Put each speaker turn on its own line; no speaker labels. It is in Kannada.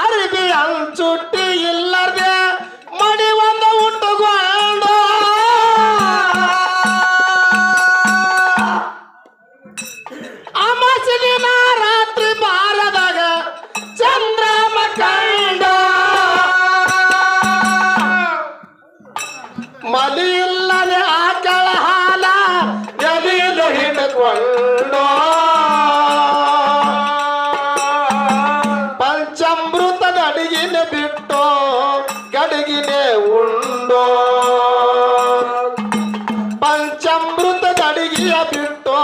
ಅರಬಿ ಅಂಚುಟ್ಟಿ ಇಲ್ಲದೆ ಮಡಿ ಒಂದು ಉಟ್ಟುಗೊಂಡು ಅಮಾಸಿನ ರಾತ್ರಿ ಬಾರದಾಗ ಚಂದ್ರ ಕಂಡ. ಮಲಿ ಇಲ್ಲದೆ ಆಕಳ ಹಾಲ ಎದೆಯನ್ನು ಹಿಡಿದುಕೊಂಡು. కలిగినే ఉండో పంచామృత తడిగియ బిట్టో